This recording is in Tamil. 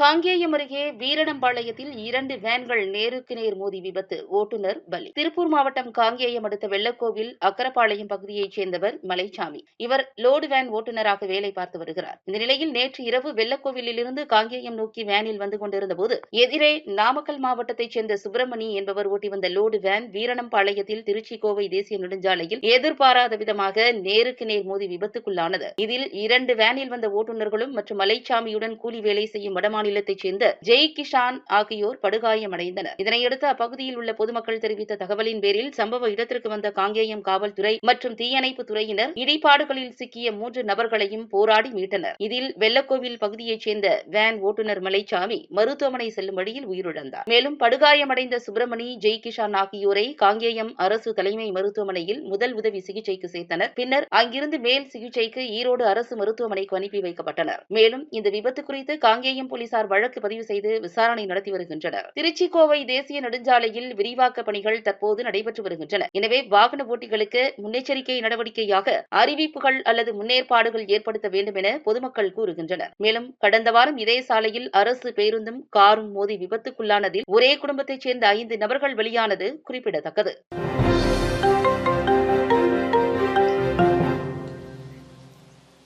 காங்கேயம் அருகே வீரணம்பாளையத்தில் இரண்டு வேன்கள் நேருக்கு நேர் மோதி விபத்து. ஓட்டுநர் பலி. திருப்பூர் மாவட்டம் காங்கேயம் அடுத்த வெள்ளக்கோவில் அக்கரப்பாளையம் பகுதியைச் சேர்ந்தவர் மலைச்சாமி. இவர் லோடு வேன் ஓட்டுநராக வேலை பார்த்து வருகிறார். இந்த நிலையில் நேற்று இரவு வெள்ளக்கோவிலிருந்து காங்கேயம் நோக்கி வேனில் வந்து கொண்டிருந்த போது எதிரே நாமக்கல் மாவட்டத்தைச் சேர்ந்த சுப்பிரமணி என்பவர் ஓட்டி வந்த லோடு வேன் வீரணம்பாளையத்தில் திருச்சி கோவை தேசிய நெடுஞ்சாலையில் எதிர்பாராத விதமாக நேருக்கு நேர் மோதி விபத்துக்குள்ளானது. இதில் இரண்டு வேனில் வந்த ஓட்டுநர்களும் மற்றும் மலைச்சாமியுடன் கூலி வேலை செய்யும் வடமாநில மாநிலத்தைச் சேர்ந்த ஜெய் கிஷான் ஆகியோர் படுகாயமடைந்தனர். இதனையடுத்து அப்பகுதியில் உள்ள பொதுமக்கள் தெரிவித்த தகவலின் பேரில் சம்பவ இடத்திற்கு வந்த காங்கேயம் காவல்துறை மற்றும் தீயணைப்பு துறையினர் இடிபாடுகளில் சிக்கிய மூன்று நபர்களையும் போராடி மீட்டனர். இதில் வெள்ளக்கோவில் பகுதியைச் சேர்ந்த வேன் ஓட்டுநர் மலைச்சாமி மருத்துவமனை செல்லும் வழியில் உயிரிழந்தார். மேலும் படுகாயமடைந்த சுப்பிரமணி ஜெய் கிஷான் ஆகியோரை காங்கேயம் அரசு தலைமை மருத்துவமனையில் முதல் உதவி சிகிச்சைக்கு சேர்த்தனர். பின்னர் அங்கிருந்து மேல் சிகிச்சைக்கு ஈரோடு அரசு மருத்துவமனைக்கு அனுப்பி வைக்கப்பட்டனர். மேலும் இந்த விபத்து குறித்து காங்கேயம் போலீசார் போலீசார் வழக்கு பதிவு செய்து விசாரணை நடத்தி வருகின்றனர். திருச்சி கோவை தேசிய நெடுஞ்சாலையில் விரிவாக்க பணிகள் தற்போது நடைபெற்று வருகின்றன. எனவே வாகன ஓட்டிகளுக்கு முன்னெச்சரிக்கை நடவடிக்கையாக அறிவிப்புகள் அல்லது முன்னேற்பாடுகள் ஏற்படுத்த வேண்டும் என பொதுமக்கள் கூறுகின்றனர். மேலும் கடந்த வாரம் இதே சாலையில் அரசு பேருந்தும் காரும் மோதி விபத்துக்குள்ளானதில் ஒரே குடும்பத்தைச் சேர்ந்த ஐந்து நபர்கள் வெளியானது குறிப்பிடத்தக்கது.